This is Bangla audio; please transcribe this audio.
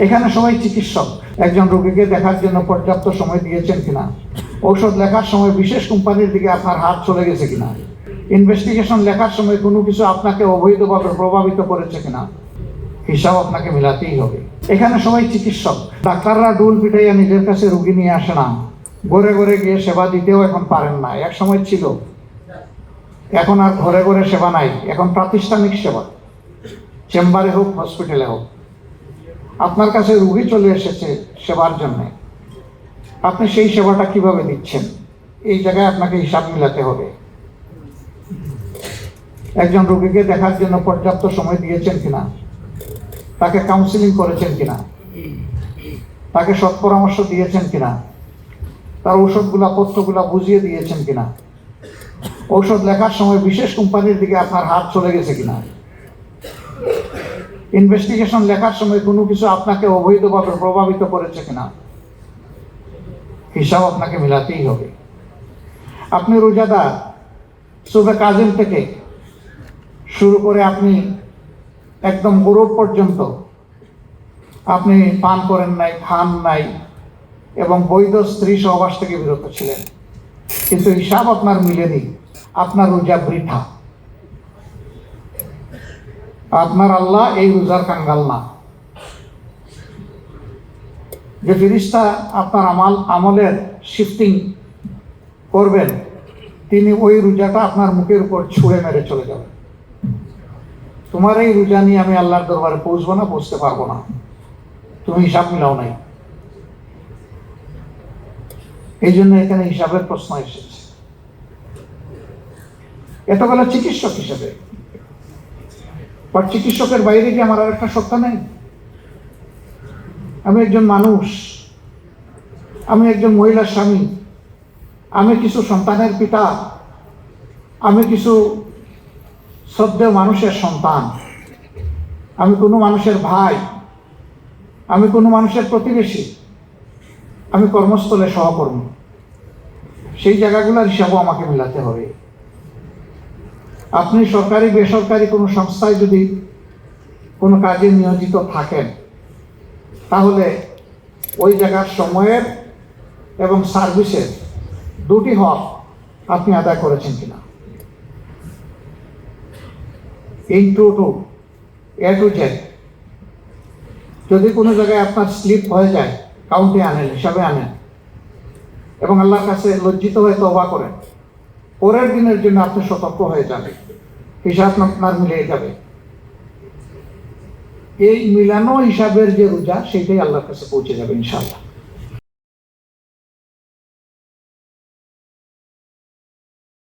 এখানে সবাই চিকিৎসক। একজন রোগীকে দেখার জন্য পর্যাপ্ত সময় দিয়েছেন কিনা? ঔষধ লেখার সময় বিশেষ কোম্পানির দিকে আপনার হাত চলে গেছে কিনা? ইনভেস্টিগেশন লেখার সময় কোনো কিছু আপনাকে অবৈধভাবে প্রভাবিত করেছে কিনা? হিসাব আপনাকে মিলাতেই হবে। এখানে সবাই চিকিৎসক। ডাক্তাররা ডুল পিটাইয়া নিজের কাছে রুগী নিয়ে আসে না। ঘরে ঘরে গিয়ে সেবা দিতেও এখন পারেন না। এক সময় ছিল। এখন আর ঘরে ঘরে সেবা নাই। এখন প্রাতিষ্ঠানিক সেবা। চেম্বারে হোক, হসপিটালে হোক। আপনার কাছে রুগী চলে এসেছে সেবার জন্য। আপনি সেই সেবাটা কীভাবে দিচ্ছেন? এই জায়গায় আপনাকে হিসাব মিলাতে হবে। একজন রোগীকে দেখার জন্য পর্যাপ্ত সময় দিয়েছেন কিনা? তাকে কাউন্সিলিং করেছেন কিনা? তাকে সৎ পরামর্শ দিয়েছেন কিনা? তার ঔষধগুলা, পত্রগুলা বুঝিয়ে দিয়েছেন কিনা? ঔষধ লেখার সময় বিশেষ কোম্পানির দিকে আপনার হাত চলে গেছে কিনা? ইনভেস্টিগেশন লেখার সময় কোনো কিছু আপনাকে অবৈধভাবে প্রভাবিত করেছে কিনা, হিসাব আপনাকে মিলাতেই হবে। আপনি রোজাদার সুবে কাজিম থেকে শুরু করে আপনি একদম গরুর পর্যন্ত আপনি পান করেন নাই, খান নাই এবং বৈধ স্ত্রী সহবাস থেকে বিরত ছিলেন। কিন্তু হিসাব আপনার মিলেনি, আপনার রোজা বৃথা। আপনার আল্লাহ এই রোজার কাঙ্গাল না। যে ফিরিস্তা আপনার আমাল, আমলের শিফটিং করবেন, তিনি ওই রোজাটা আপনার মুখের উপর ছুঁড়ে মেরে চলে যাবেন তোমার এই রোজা নিয়ে আমি আল্লাহর দরবারে পৌঁছবো না, পৌঁছতে পারব না। তুমি হিসাব মিলাও নাই। এই জন্য এখানে হিসাবের প্রশ্ন এসেছে। এটা বলে চিকিৎসক হিসেবে বাট চিকিৎসকের বাইরে কি আমার আর একটা সত্তা নেই। আমি একজন মানুষ। আমি একজন মহিলার স্বামী। আমি কিছু সন্তানের পিতা। আমি কিছু শ্রদ্ধেয় মানুষের সন্তান। আমি কোনো মানুষের ভাই। আমি কোনো মানুষের প্রতিবেশী। আমি কর্মস্থলে সহকর্মী। সেই জায়গাগুলোর হিসাবও আমাকে মিলাতে হবে। আপনি সরকারি, বেসরকারি কোনো সংস্থায় যদি কোনো কাজে নিয়োজিত থাকেন, তাহলে ওই জায়গার সময়ের এবং সার্ভিসের দুটি হক আপনি আদায় করেছেন কিনা। ইন টু টু, এ টু জেড। যদি কোনো জায়গায় আপনার স্লিপ হয়ে যায়, কাউন্টে আনেন, হিসাবে আনেন, এবং আল্লাহর কাছে লজ্জিত হয়ে তবা করেন পরের দিনের জন্য আপনি সতর্ক হয়ে যাবে হিসাব আপনার মিলিয়ে যাবে। এই মিলানো হিসাবের যে রোজা, সেটাই আল্লাহর কাছে পৌঁছে যাবে ইনশাআল্লাহ।